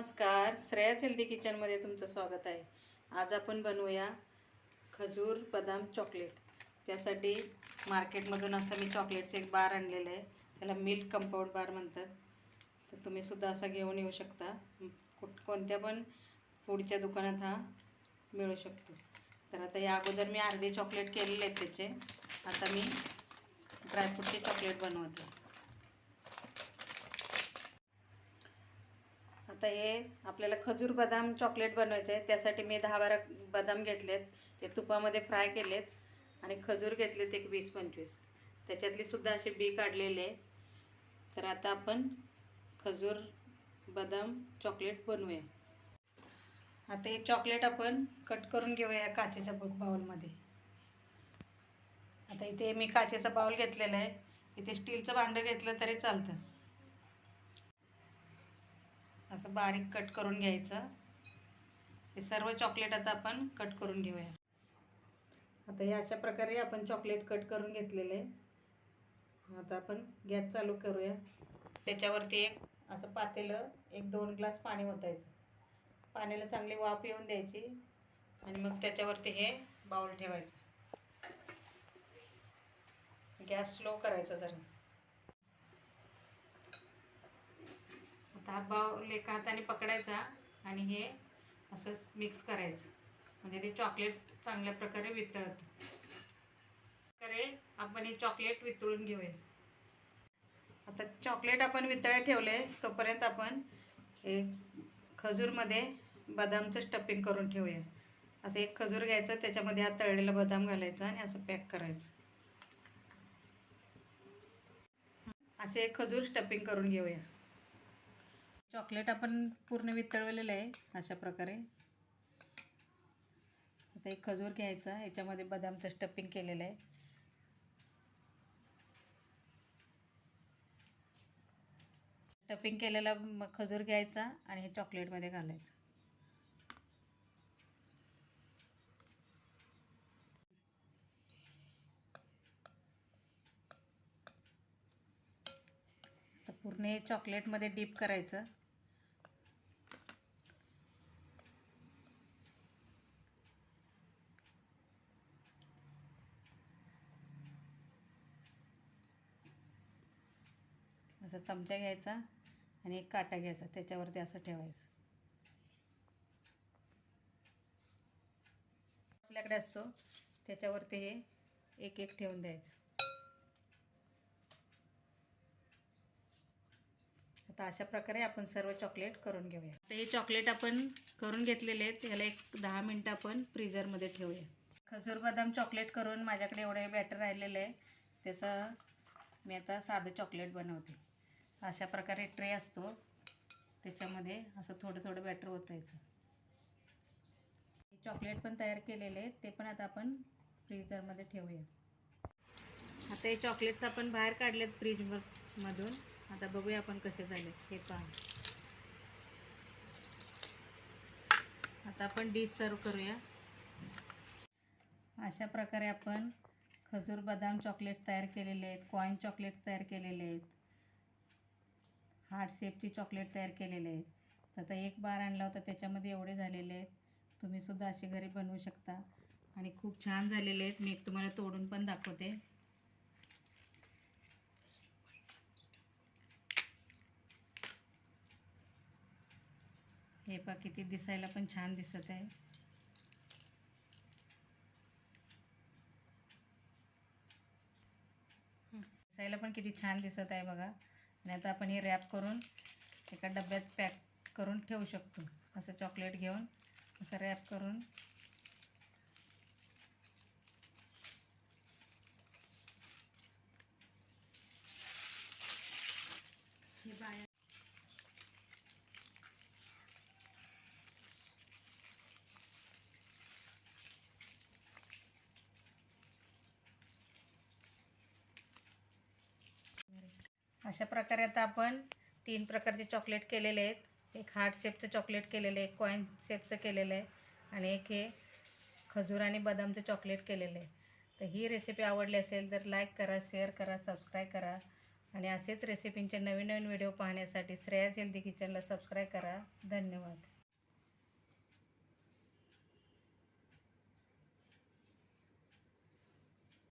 नमस्कार. श्रेयाच हेल्दी किचनमध्ये तुमचं स्वागत आहे. आज आपण बनवूया खजूर बदाम चॉकलेट. त्यासाठी मार्केटमधून असं मी चॉकलेटचं एक बार आणलेलं आहे. त्याला मिल्क कंपाऊंड बार म्हणतात. तर तुम्ही सुद्धा असा घेऊन येऊ शकता. कुठ कोणत्या पण फूडच्या दुकानात हा मिळू शकतो. तर आता या अगोदर मी अर्धे चॉकलेट केलेले आहेत त्याचे. आता मी ड्रायफ्रूटचे चॉकलेट बनवते. आता हे आपल्याला खजूर बदाम चॉकलेट बनवायचं आहे त्यासाठी मी दहा बारा बदाम घेतलेत. ते तुपामध्ये फ्राय केलेत. आणि खजूर घेतलेत एक वीस पंचवीस. त्याच्यातली सुद्धा असे बी काढलेले तर आता आपण खजूर बदाम चॉकलेट बनवूया. आता हे चॉकलेट आपण कट करून घेऊया काचेच्या ब- बाउलमध्ये आता इथे मी काचेचा बाउल घेतलेला आहे. इथे स्टीलचं भांडं घेतलं तरी चालतं. असं बारीक कट करून घ्यायचं. हे सर्व चॉकलेट आता आपण कट करून घेऊया. आता हे अशा प्रकारे आपण चॉकलेट कट करून घेतलेले. आता आपण गॅस चालू करूया. त्याच्यावरती एक असं पातेलं एक दोन ग्लास पाणी ओतायचं. पाण्याला चांगली वाफ येऊन द्यायची आणि मग त्याच्यावरती हे बाउल ठेवायचं. गॅस स्लो करायचा जरा. आता हा हाताने पकडायचा आणि हे असं मिक्स करायचं. म्हणजे ते चॉकलेट चांगल्या प्रकारे वितळतं. प्रकारे आपण हे चॉकलेट वितळून घेऊया. आता चॉकलेट आपण वितळ्या ठेवले तोपर्यंत आपण एक खजूरमध्ये बदामचं स्टफिंग करून ठेवूया. असं एक खजूर घ्यायचं त्याच्यामध्ये हा तळलेला बदाम घालायचा आणि असं पॅक करायचं. असे एक खजूर स्टफिंग करून घेऊया. चॉकलेट आपण पूर्ण वितळवलेलं आहे अशा प्रकारे. आता एक खजूर घ्यायचा याच्यामध्ये बदामचं स्टफिंग केलेलं आहे. स्टफिंग केलेला खजूर घ्यायचा आणि हे चॉकलेटमध्ये घालायचं. तर पूर्ण हे चॉकलेटमध्ये डीप करायचं. असा चमचा घ्यायचा आणि एक काटा घ्यायचा. त्याच्यावरती असं ठेवायचं. आपल्याकडे असतो. त्याच्यावरती हे एक एक ठेवून द्यायचं. आता अशा प्रकारे आपण सर्व चॉकलेट करून घेऊया. आता हे चॉकलेट आपण करून घेतलेले आहेत. त्याला एक दहा मिनटं आपण फ्रीजरमध्ये ठेवूया. खजूर बदाम चॉकलेट करून माझ्याकडे एवढे बॅटर राहिलेलं आहे. त्याचं मी आता साधं चॉकलेट बनवते. अशा प्रकारे ट्रे असतो. त्याच्यामध्ये असं थोडं थोडं बॅटर ओतायचं हे चॉकलेट पण तयार केलेले आहेत. ते पण आता आपण फ्रीजरमध्ये ठेवूया. आता हे चॉकलेट्स आपण बाहेर काढलेत फ्रीजवर मधून. आता बघूया आपण कसे झाले हे पहा. आता आपण डिश सर्व करूया. अशा प्रकारे आपण खजूर बदाम चॉकलेट तयार केलेले आहेत. कॉईन चॉकलेट तयार केलेले आहेत. हार्ट शेपची चॉकलेट तयार केलेले आहेत. आता एक बार आणला होता त्याच्यामध्ये एवढे झालेले आहेत. तुम्ही सुद्धा असे घरी बनवू शकता. आणि खूप छान झालेले आहेत. मी एक तुम्हाला तोडून पण दाखवते. हे पहा किती दिसायला पण छान दिसत आहे. दिसायला पण किती छान दिसत आहे बघा. नाही तर आपण हे रॅप करून एका डब्यात पॅक करून ठेवू शकतो. असं चॉकलेट घेऊन असं रॅप करून अशा प्रकारे आता आपण तीन प्रकारचे चॉकलेट केलेले आहेत. एक हार्ट शेपचं चॉकलेट केलेलं आहे एक कॉईन शेपचं केलेलं आहे आणि एक हे खजूर आणि बदामचं चॉकलेट केलेलं आहे. तर ही रेसिपी आवडली असेल तर लाईक करा शेअर करा सबस्क्राईब करा आणि असेच रेसिपींचे नवीन नवीन व्हिडिओ पाहण्यासाठी श्रेयास हेल्दी किचनला सबस्क्राईब करा. धन्यवाद.